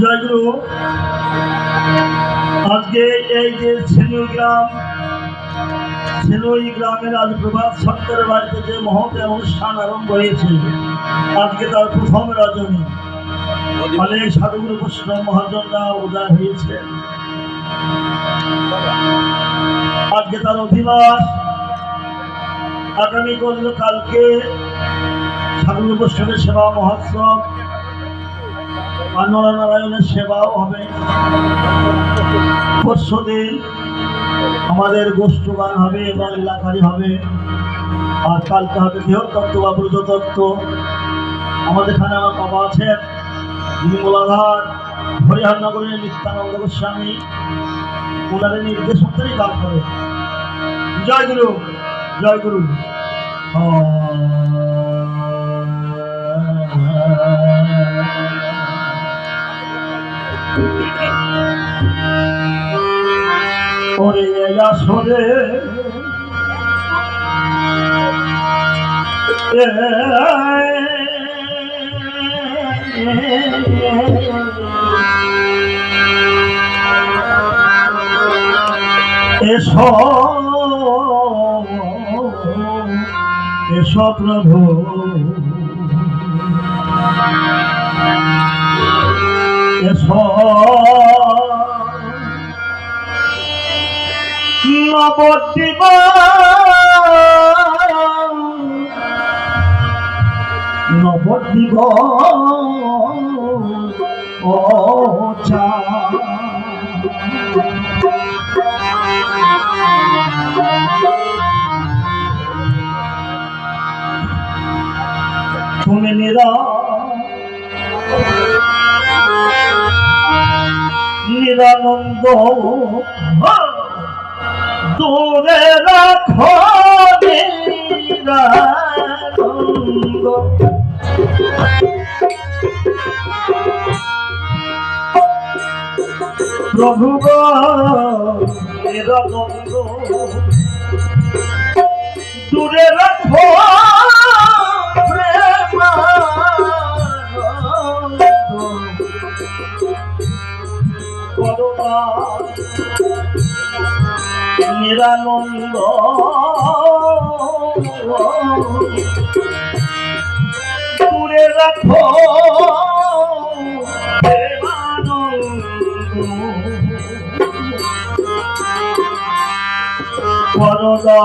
জয়গুরু, আজকে এই যে ছেনুই গ্রাম, ছেনুই গ্রামের আজ প্রভাত সরকারের বাড়িতে যে মহৎ অনুষ্ঠান আরম্ভ হয়েছে, আজকে তার প্রথম রজনী। অনেক সাধুগুরু কৃষ্ণ মহাজনরা উদয় হয়েছে। আজকে তার অধিবাস। আগামী কল কালকে সাধুগুরু কৃষ্ণের সেবা মহোৎসব। নরনারায়ণের সেবাও হবে। পরশু দিন আমাদের গোষ্ঠ গান হবে এবং এলাকারি হবে। আর কালকে হবে বৃহত্তত্ত্ব বা ব্রজতত্ত্ব। আমাদের এখানে আমার বাবা আছেন, যিনি মোলাধার, হরিহরনগরের নিত্যানন্দ গোস্বামী। ওনাদের নির্দেশ মতোই কাজ করে জয় গুরু জয় গুরু। ওরে আসরে এসো এসো প্রভু। নবদ্বীপ নবদ্বীপ তুমি নিরা নিরানন্দ দূরে রাখো প্রভু নিরানন্দ দূরে রাখো প্রেমানন্দ নিরানন্দ। দূরে রাখো। বরদা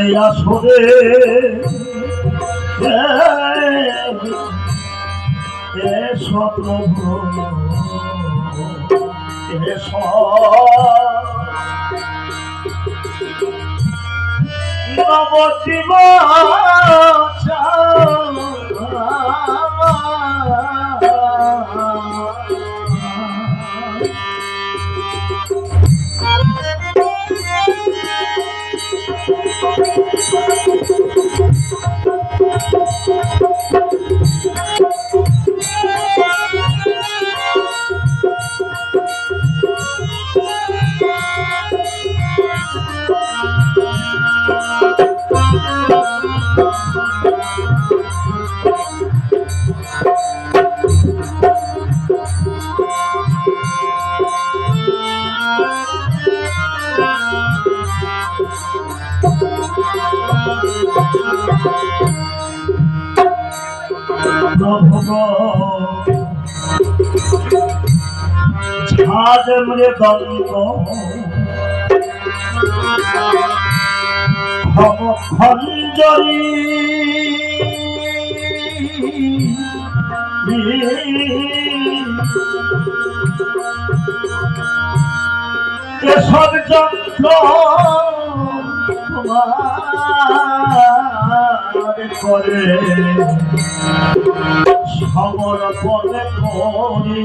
এই আসরে এসো প্রভু এসো। নবদ্বীপ প্রভু মৃদঙ্গ খম খঞ্জরি এসব যন্ত্র করে। সমর্পণ করি।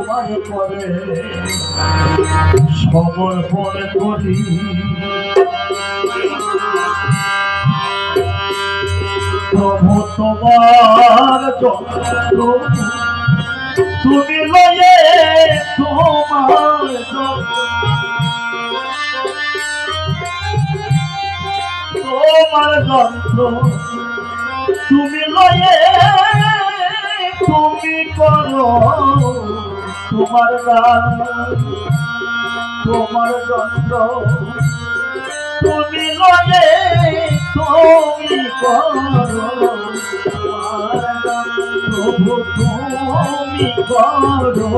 যন্ত্র তোমায় করে সমর্পণ করি। প্রভু তোমার তুমি লয়ে তোমার যন্ত্র তুমি লয়ে তুমি করো। তোমার গান, তোমার যন্ত্র। তুমি লয়ে তুমি করো। প্রভু তুমি করো।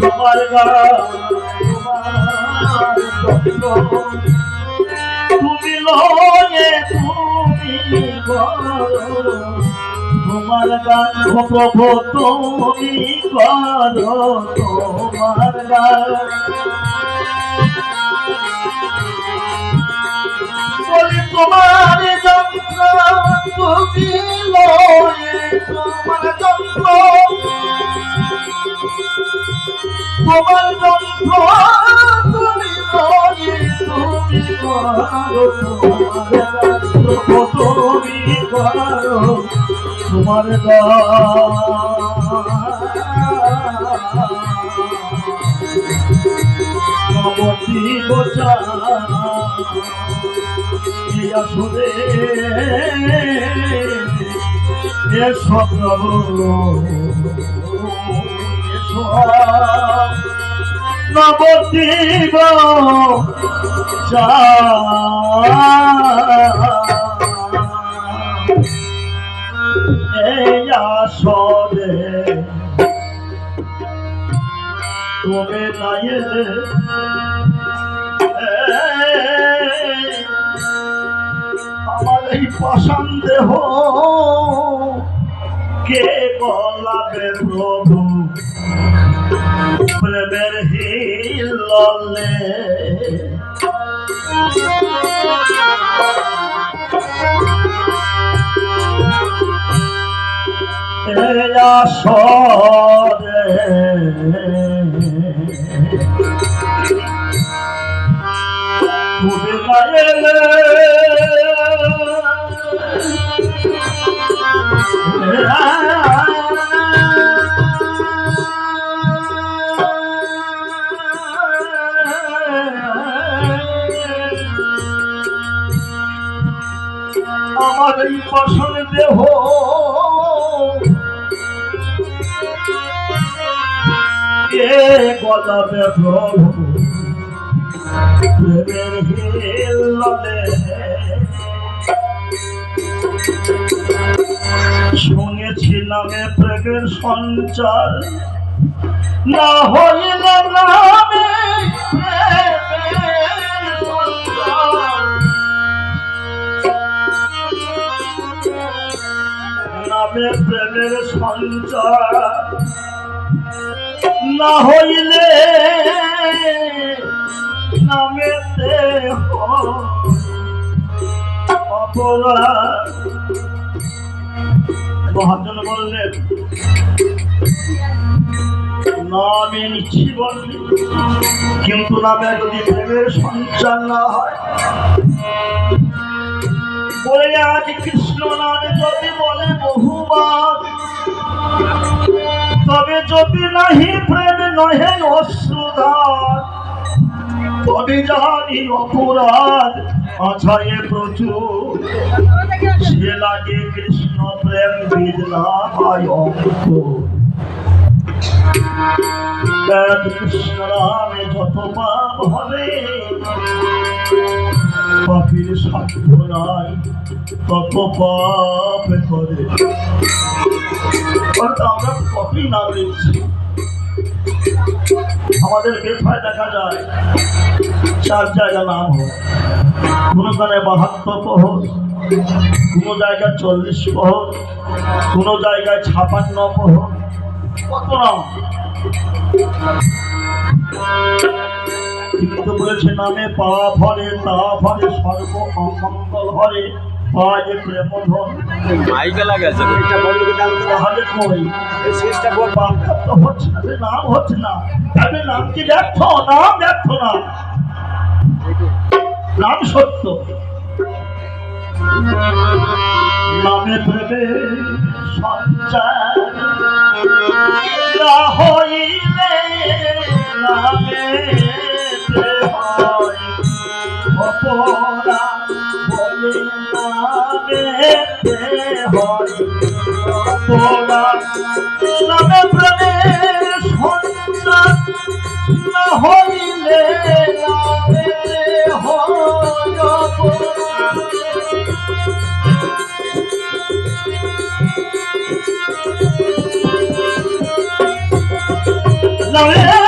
তোমার গান তুমি লয়ে তুমি করো। তোমার গান ও প্রভু তুমি করো, তোমার গান। তোমার যন্ত্র তুমি তোমার যন্ত্র তোমার তুমি তুমি তোমার তুমি তোমার আসলে এসব নবতী গোচা এই আসরে। তুমি নাই আমার এই দেহ কে গলাবে প্রভু? প্রেমের হিললে আমার এই পশন দেহ কে গলাবে প্রভু। প্রেমের হিললে শুনেছিলাম প্রেমের সঞ্চার। না হইল নামে নামে প্রেমের সঞ্চার। না হইলে নামেতে মহাজন বললেন নামে নিচ্ছি কিন্তু নামে যদি প্রেমের সঞ্চার না হয়, বলে আজ কৃষ্ণ নামে যদি বলে বহুবার তবে যদি নাহি প্রেম নহে অশ্রুধার, তবে জানি অপরাধ আছায়ে প্রচুর। সে লাগে কৃষ্ণ প্রেম এক কৃষ্ণ নামে যত পাপ হবে, পাপের সাধ্য নাই, তত পাপ করে। আমরা কতই নাম আমাদের বেথায় দেখা যায়, চার জায়গা নাম হয়। কোনো বাহাত্তর প্রহর কোনো জায়গায় চল্লিশ প্রহর কোনো জায়গায় ছাপান্ন প্রহর কত নাম? কিন্তু বলেছে, নামে পা ভরে তা ভরে, সর্ব অমঙ্গল হরে পায়ে প্রেম ধন মাইকে লাগাছে এটা বন্ধ করে দাও। তো। কই? এই শেষটা বল। বাক্য তো হচ্ছে না নাম হচ্ছে না। তবে নাম কি ব্যর্থ? নাম ব্যর্থ না। নাম সত্য। নামে প্রেমে সঞ্চার না হইলে নামে হয়। নামে প্রেমে সঞ্চার না হইলে নামে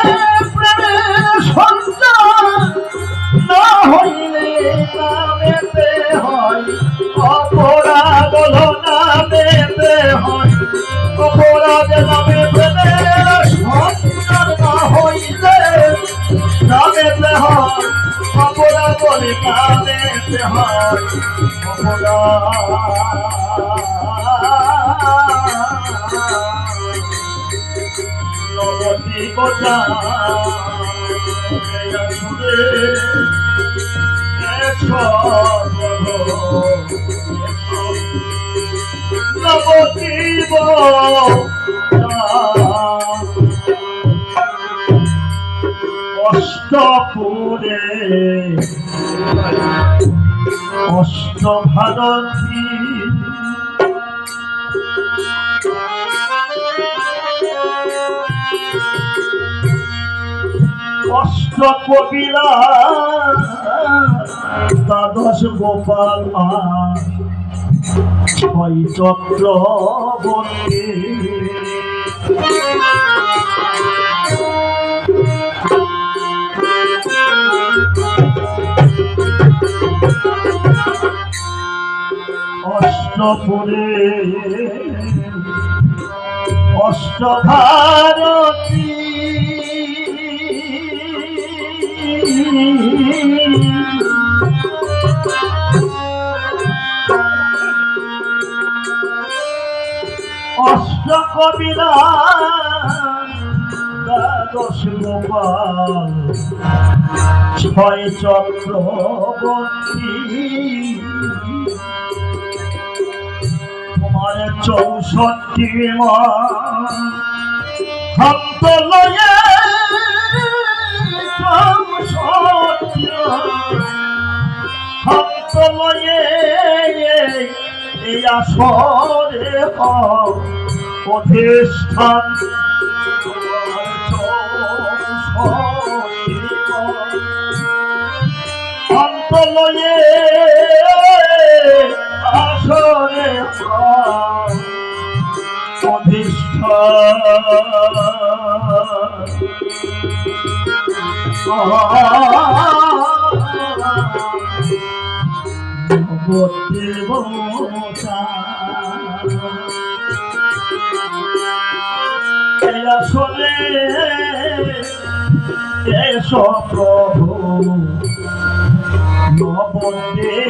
হয় দ্বাদশ গোপাল ছয় চক্রবর্তী অষ্টপুরে অষ্টভারতী দ্বাদশ গোপাল ছয় চক্রবর্তী তোমার চৌষট্টি ভক্ত চৌষট্টি ভক্ত লয়ে এই আসরে প্রতিষ্ঠান। অন্তলয়ে আসরে আসলে এসো প্রভু নবদেব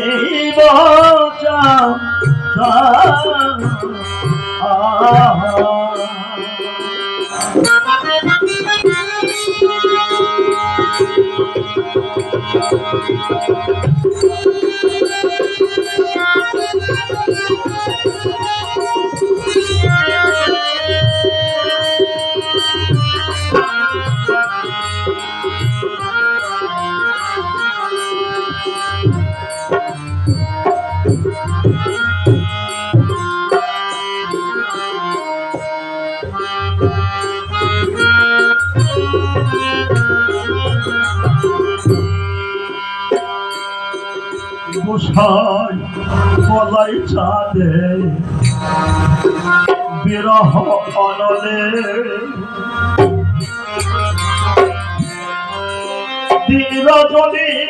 গোসাই বলাই চাঁদে। বিরহ অনলে। দিন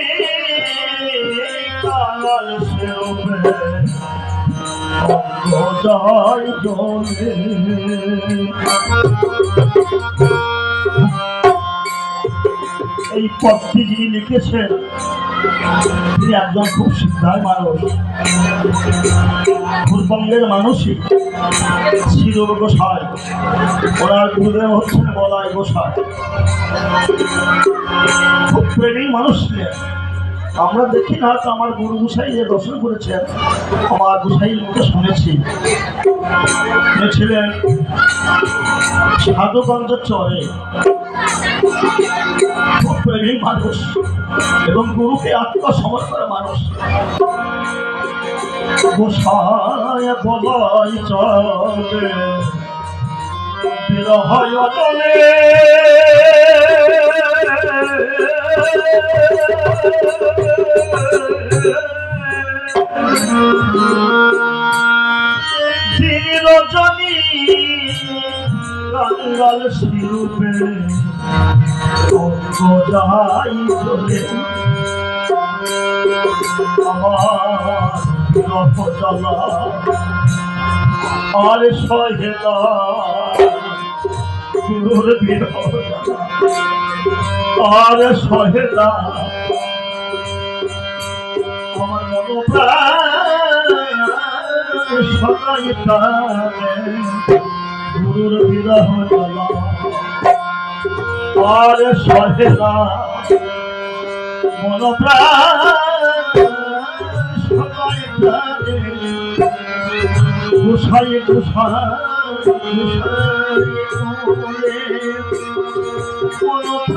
এই পথটি যিনি লিখেছেন, তিনি একজন খুব সিদ্ধায় মানুষ। পূর্ববঙ্গের মানুষই শিরুর গোসাই ওনার গুরুদেব হচ্ছেন বলাই গোসাই। খুব প্রেমী মানুষ ছিলেন আমরা দেখি না তো আমার গুরু গোসাই যে দর্শন করেছেন, আমার গোসাই মুখে শুনেছি। ছিলেন সাধুগঞ্জ চরে। প্রেমী মানুষ এবং গুরুকে আত্মসমর্পণের মানুষ। গোসায় বলাই চলে রজনী কাঙ্গাল শিরূপে অঙ্গ যাই চলে। আমার সহেলা আর সহেলা আমার সদাই প্রাণে গুরুর বিরহ আর সহেলা গুসাই গুসাই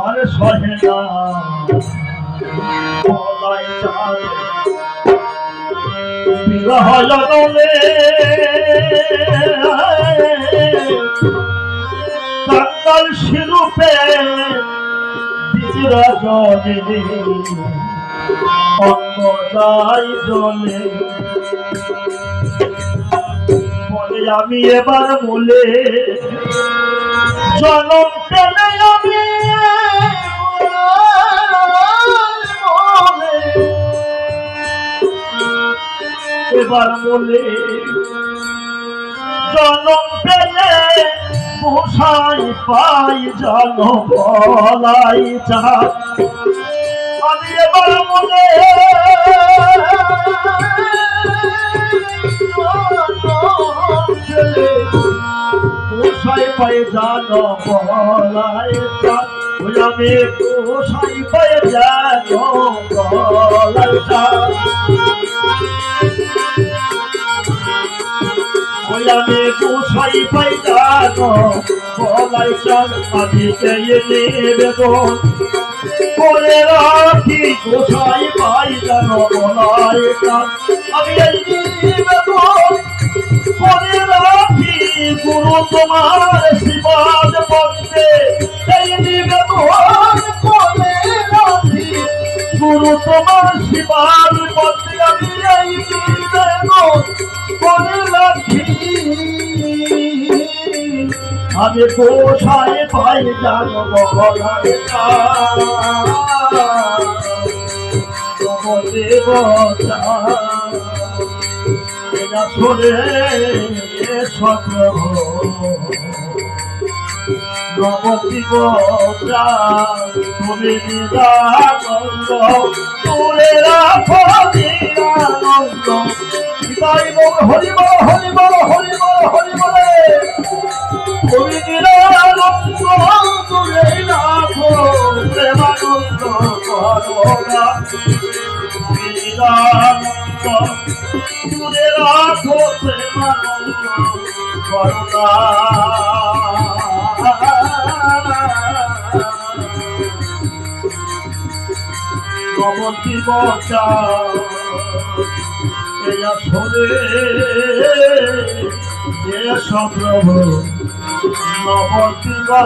আর সহে না বলাই চায় বিরহ জনলে কাঙ্গাল শিরূপে অঙ্গ আমি এবার বলে, জনম পেলে আমি এবার বলে, জনম পেলে মশাই পাই জন বলাই চা পাই জান বলাই চা ওই আমি মশাই পাই জান বলাই চা ওই আমি গোসাই পাই জানো বলাই চাল আমি পেয়ে নিবেদন করে রাখি, গোসাই পাই জানো বলাই আমি করে রাখি, গুরু তোমার শিবাদ পক্ষে। এই নিবেদন করে রাখি, গুরু তোমার শিবাদ পক্ষে। আমি এই করে রাখি আমি কোষায় পাই জানো বলায় দেবতা এরা সরে নবতি গোত্রা তুমি নিরানন্দ তুলে রাখো প্রেমানন্দ করোনা নবতি বচা এই আসরে এসব প্রভু নবদিবা